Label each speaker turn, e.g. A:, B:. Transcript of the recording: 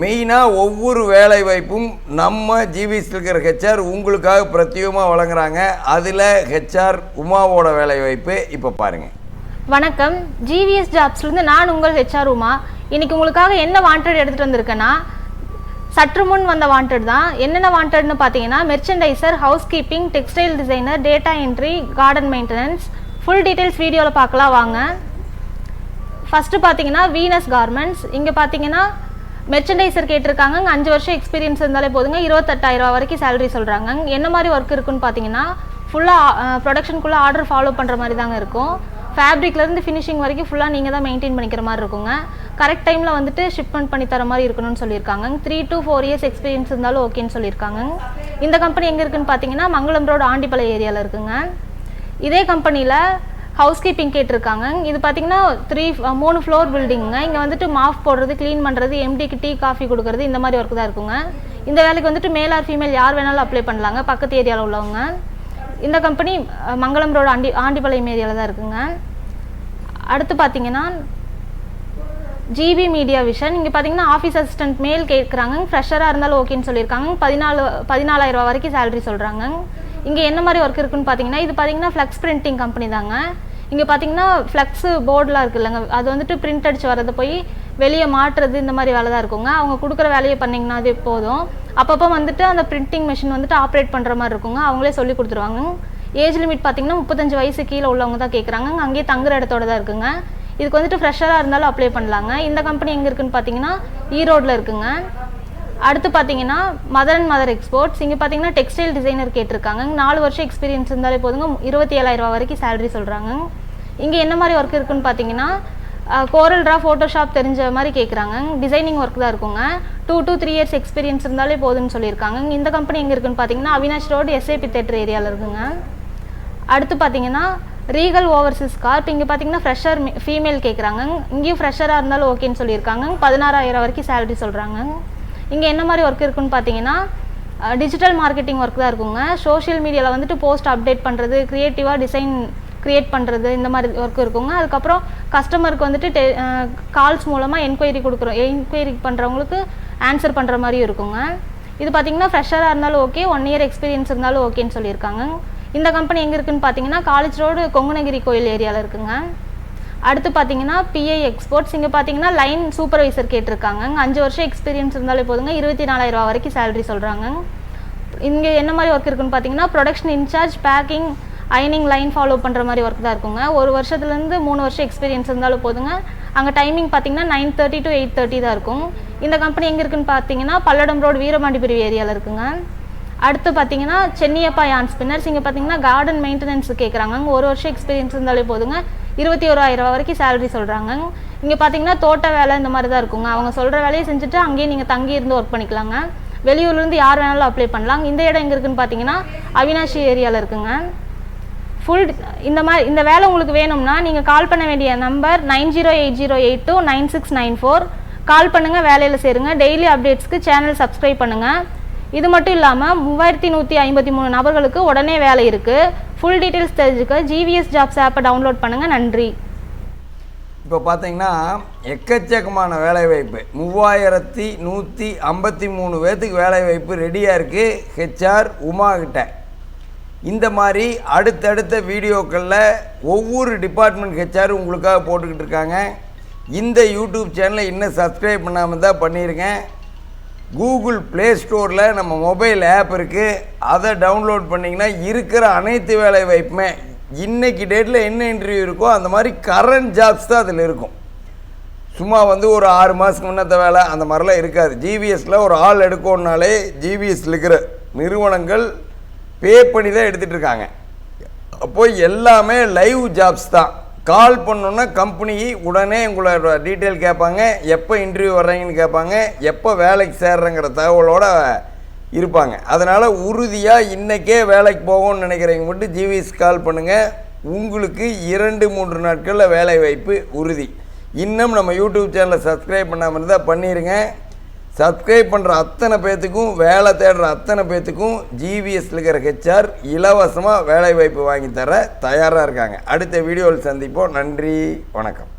A: மெயினாக ஒவ்வொரு வேலை வாய்ப்பும் நம்ம ஜிவிஎஸ்ல இருக்கிற ஹெச்ஆர் உங்களுக்காக பிரத்யேகமாக வழங்குறாங்க. அதில் ஹெச்ஆர் உமாவோட வேலை வாய்ப்பு இப்போ பாருங்கள்
B: வணக்கம். ஜிவிஎஸ் ஜாப்ஸ்லேருந்து நான் உங்கள் ஹெச்ஆர் உமா? இன்னைக்கு உங்களுக்காக என்ன வாண்டட் எடுத்துகிட்டு வந்திருக்கேன்னா சற்று முன் வந்த வாண்டட் தான். என்னென்ன வாண்டட்னு பார்த்தீங்கன்னா merchandiser house keeping textile designer data entry garden maintenance full details வீடியோவில் பார்க்கலாம் வாங்க. ஃபஸ்ட்டு பார்த்தீங்கன்னா வீனஸ் கார்மெண்ட்ஸ் இங்கே பார்த்தீங்கன்னா மெர்ச்சன்டைசர் கேட்டிருக்காங்க. அஞ்சு வருஷம் எக்ஸ்பீரியன்ஸ் இருந்தாலே போதுங்க. இருபத்தெட்டாயிரம் வரைக்கும் சேலரி சொல்கிறாங்க என்ன மாதிரி ஒர்க் இருக்குன்னு பார்த்தீங்கன்னா ஃபுல்லாக ப்ரொடக்ஷனுக்குள்ளே ஆர்டர் ஃபாலோ பண்ணுற மாதிரி தாங்க இருக்கும். ஃபேப்ரிக்லேருந்து ஃபினிஷிங் வரைக்கும் ஃபுல்லாக நீங்கள் தான் மெயின்டைன் பண்ணிக்கிற மாதிரி இருக்குங்க. கரெக்ட் டைமில் வந்துட்டு ஷிப்மெண்ட் பண்ணி தர மாதிரி இருக்கணும்னு சொல்லியிருக்காங்க. Three to four years experience இருந்தாலும் ஓகேன்னு சொல்லியிருக்காங்க. இந்த கம்பெனி எங்கே இருக்குன்னு பார்த்தீங்கன்னா மங்களம் ரோடு ஆண்டிப்பாளையம் ஏரியாவில் இருக்குங்க. இதே கம்பெனியில் ஹவுஸ் கீப்பிங் கேட்டிருக்காங்க. இது பார்த்தீங்கன்னா த்ரீ uh, மூணு ஃப்ளோர் பில்டிங்குங்க இங்கே வந்துட்டு மாஃப் போடுறது க்ளீன் பண்ணுறது எம்டிக்கு டீ காஃபி கொடுக்குறது இந்த மாதிரி ஒர்க் தான் இருக்குங்க. இந்த வேலைக்கு வந்துட்டு மேல் ஆர் ஃபீமேல் யார் வேணாலும் அப்ளை பண்ணலாங்க. பக்கத்து ஏரியாவில் உள்ளவங்க. இந்த கம்பெனி மங்களம் ரோடு ஆண்டி ஆண்டிபாளையம் ஏரியாவில் தான் இருக்குங்க. அடுத்து பார்த்தீங்கன்னா ஜிபி மீடியா விஷன் இங்கே பார்த்தீங்கன்னா ஆஃபீஸ் அசிஸ்டன்ட் மேல் கேட்குறாங்க. ஃப்ரெஷராக இருந்தாலும் ஓகேன்னு சொல்லியிருக்காங்க. பதினாலு பதினாலாயிரம் ரூபா வரைக்கும் சேலரி சொல்கிறாங்க இங்கே என்ன மாதிரி ஒர்க் இருக்குன்னு பார்த்தீங்கன்னா இது பார்த்தீங்கன்னா ஃப்ளெக்ஸ் பிரிண்டிங் கம்பெனி தாங்க. இங்கே பார்த்தீங்கன்னா ஃப்ளக்ஸு போர்டெலாம் இருக்குல்லங்க. அது வந்துட்டு பிரிண்ட் அடித்து வரதை போய் வெளியே மாட்டுறது இந்த மாதிரி வேலை தான் இருக்குங்க. அவங்க கொடுக்குற வேலையை பண்ணிங்கன்னா அது போதும். அப்பப்போ வந்துட்டு அந்த பிரிண்டிங் மிஷின் வந்துட்டு ஆப்ரேட் பண்ணுற மாதிரி இருக்குங்க. அவங்களே சொல்லி கொடுத்துருவாங்க. ஏஜ் லிமிட் பார்த்தீங்கன்னா முப்பத்தஞ்சு வயசு கீழே உள்ளவங்க தான் கேட்குறாங்க அங்கேயே தங்குற இடத்தோட தான் இருக்குங்க. இதுக்கு வந்துட்டு ஃப்ரெஷராக இருந்தாலும் அப்ளை பண்ணலாங்க. இந்த கம்பெனி எங்கே இருக்குன்னு பார்த்தீங்கன்னா ஈரோடில் இருக்குங்க. அடுத்து பார்த்தீங்கன்னா மதர் அண்ட் மதர் எக்ஸ்போர்ட்ஸ் இங்கே பார்த்தீங்கன்னா டெக்ஸ்டைல் டிசைனர் கேட்டிருக்காங்க. நாலு வருஷம் எக்ஸ்பீரியன்ஸ் இருந்தாலே போதுங்க. இருபத்தி ஏழாயிரம் ரூபா வரைக்கும் சேலரி சொல்கிறாங்க இங்கே என்ன மாதிரி ஒர்க் இருக்குன்னு பார்த்தீங்கன்னா கோரல் ட்ரா ஃபோட்டோஷாப் தெரிஞ்ச மாதிரி கேட்குறாங்க டிசைனிங் ஒர்க் தான் இருக்குங்க. Two two three years experience இருந்தாலே போதும்னு சொல்லியிருக்காங்க. இந்த கம்பெனி எங்கே இருக்குன்னு பார்த்தீங்கன்னா அவினாஷ் ரோடு எஸ்ஏபி தேட்டர் ஏரியாவில் இருக்குங்க. அடுத்து பார்த்தீங்கன்னா ரீகல் ஓவர்சீஸ் கார்ப் இங்கே பார்த்தீங்கன்னா ஃப்ரெஷர் ஃபீமேல் கேட்குறாங்க இங்கேயும் ஃப்ரெஷராக இருந்தாலும் ஓகேன்னு சொல்லியிருக்காங்க. பதினாறாயிரம் வரைக்கும் சேலரி சொல்கிறாங்க இங்கே என்ன மாதிரி ஒர்க் இருக்குன்னு பார்த்தீங்கன்னா டிஜிட்டல் மார்க்கெட்டிங் ஒர்க் தான் இருக்குங்க. சோஷியல் மீடியாவில் வந்துட்டு போஸ்ட் அப்டேட் பண்ணுறது க்ரியேட்டிவாக டிசைன் க்ரியேட் பண்ணுறது இந்த மாதிரி ஒர்க் இருக்குங்க. அதுக்கப்புறம் கஸ்டமருக்கு வந்துட்டு டெ கால்ஸ் மூலமாக என்கொயரி கொடுக்குறோம். என்கொயரி பண்ணுறவங்களுக்கு ஆன்சர் பண்ணுற மாதிரியும் இருக்குங்க. இது பார்த்தீங்கன்னா ஃப்ரெஷராக இருந்தாலும் ஓகே ஒன் இயர் எக்ஸ்பீரியன்ஸ் இருந்தாலும் ஓகேன்னு சொல்லியிருக்காங்க. இந்த கம்பெனி எங்கே இருக்குதுன்னு பார்த்தீங்கன்னா காலேஜ் ரோடு கொங்குனகிரி கோயில் ஏரியாவில் இருக்குங்க. அடுத்து பார்த்தீங்கன்னா பிஐ எக்ஸ்போர்ட்ஸ் இங்கே பார்த்தீங்கன்னா லைன் சூப்பர்வைசர் கேட்டிருக்காங்க. அஞ்சு வருஷம் எக்ஸ்பீரியன்ஸ் இருந்தாலே போதுங்க. இருபத்தி நாலாயிரம் ரூபா வரைக்கும் சேலரி சொல்கிறாங்க இங்கே என்ன மாதிரி ஒர்க் இருக்குன்னு பார்த்தீங்கன்னா ப்ரொடக்ஷன் இன்சார்ஜ் பேக்கிங் அயனிங் லைன் ஃபாலோ பண்ணுற மாதிரி ஒர்க் தான் இருக்குங்க. ஒரு வருஷத்துலேருந்து மூணு வருஷம் எக்ஸ்பீரியன்ஸ் இருந்தாலும் போதுங்க. அங்கே டைமிங் பார்த்தீங்கன்னா nine thirty to eight thirty தான் இருக்கும். இந்த கம்பெனி எங்கே இருக்குன்னு பார்த்தீங்கன்னா பல்லடம் ரோடு வீரபாண்டி பிரிவு ஏரியாவில் இருக்குங்க. அடுத்து பார்த்தீங்கன்னா சென்னியப்பா யான் ஸ்பின்னர்ஸ் இங்கே பார்த்தீங்கன்னா கார்டன் மெயின்டெனன்ஸ் கேட்குறாங்க அங்கே ஒரு வருஷம் எக்ஸ்பீரியன்ஸ் இருந்தாலே போதுங்க. இருபத்தி ஓராயிரம் ரூபா வரைக்கும் சேலரி சொல்கிறாங்க இங்கே பார்த்தீங்கன்னா தோட்ட வேலை இந்த மாதிரி தான் இருக்குங்க. அவங்க சொல்கிற வேலையை செஞ்சுட்டு அங்கேயே நீங்கள் தங்கி இருந்து ஒர்க் பண்ணிக்கலாங்க. வெளியூர்லேருந்து யார் வேணாலும் அப்ளை பண்ணலாம். இந்த இடம் எங்கே இருக்குன்னு பார்த்தீங்கன்னா அவினாஷி ஏரியாவில் இருக்குங்க. ஃபுல் இந்த மாதிரி இந்த வேலை உங்களுக்கு வேணும்னா நீங்கள் கால் பண்ண வேண்டிய number nine zero eight zero eight two nine six nine four. Call பண்ணுங்கள் வேலையில் சேருங்க. டெய்லி அப்டேட்ஸ்க்கு சேனல் சப்ஸ்கிரைப் பண்ணுங்கள் இது மட்டும் இல்லாமல் மூவாயிரத்தி நூற்றி ஐம்பத்தி மூணு நபர்களுக்கு உடனே வேலை இருக்குது ஃபுல் டீட்டெயில்ஸ் தெரிஞ்சுக்க ஜிவிஎஸ் ஜாப்ஸ் ஆப்பை டவுன்லோட் பண்ணுங்கள் நன்றி.
A: இப்போ பார்த்தீங்கன்னா எக்கச்சக்கமான வேலைவாய்ப்பு. மூவாயிரத்தி நூற்றி ஐம்பத்தி மூணு பேர்த்துக்கு வேலைவாய்ப்பு ரெடியாக இருக்குது ஹெச்ஆர் உமா கிட்ட இந்த மாதிரி அடுத்தடுத்த வீடியோக்களில் ஒவ்வொரு டிபார்ட்மெண்ட் ஹெச்ஆர் உங்களுக்காக போட்டுக்கிட்டு இருக்காங்க. இந்த யூடியூப் சேனலை இன்னும் சப்ஸ்கிரைப் பண்ணாமல் தான் பண்ணியிருக்கேன் கூகுள் ப்ளே ஸ்டோரில் நம்ம மொபைல் ஆப் இருக்குது அதை டவுன்லோட் பண்ணிங்கன்னா இருக்கிற அனைத்து வேலை வாய்ப்புமே இன்றைக்கி டேட்டில் என்ன இன்டர்வியூ இருக்கோ அந்த மாதிரி கரண்ட் ஜாப்ஸ் தான் அதில் இருக்கும். சும்மா வந்து ஒரு ஆறு மாதத்துக்கு முன்னத்த வேலை அந்த மாதிரிலாம் இருக்காது. ஜிவிஎஸில் ஒரு ஆள் எடுக்கணுனாலே ஜிவிஎஸ்ல இருக்கிற நிறுவனங்கள் பே பண்ணி தான் எடுத்துகிட்டு இருக்காங்க அப்போ எல்லாமே லைவ் ஜாப்ஸ் தான். கால் பண்ணோன்னா கம்பெனி உடனே உங்களோட டீட்டெயில் கேட்பாங்க. எப்போ இன்டர்வியூ வர்றீங்கன்னு கேட்பாங்க. எப்போ வேலைக்கு சேர்றங்கிற தகவலோட இருப்பாங்க. அதனால் உறுதியாக இன்றைக்கே வேலைக்கு போகணும்னு நினைக்கிறவங்க மட்டும் ஜிவிஎஸ் கால் பண்ணுங்கள் உங்களுக்கு இரண்டு மூன்று நாட்களில் வேலை வாய்ப்பு உறுதி. இன்னும் நம்ம யூடியூப் சேனலை சப்ஸ்கிரைப் பண்ணாமல் இருந்தால் பண்ணிடுங்க சப்ஸ்கிரைப் பண்ணுற அத்தனை பேர்த்துக்கும் வேலை தேடுற அத்தனை பேர்த்துக்கும் ஜிவிஎஸ்ல இருக்கிற ஹெச்ஆர் இலவசமாக வேலைவாய்ப்பு வாங்கி தர தயாராக இருக்காங்க. அடுத்த வீடியோவில் சந்திப்போம். நன்றி. வணக்கம்.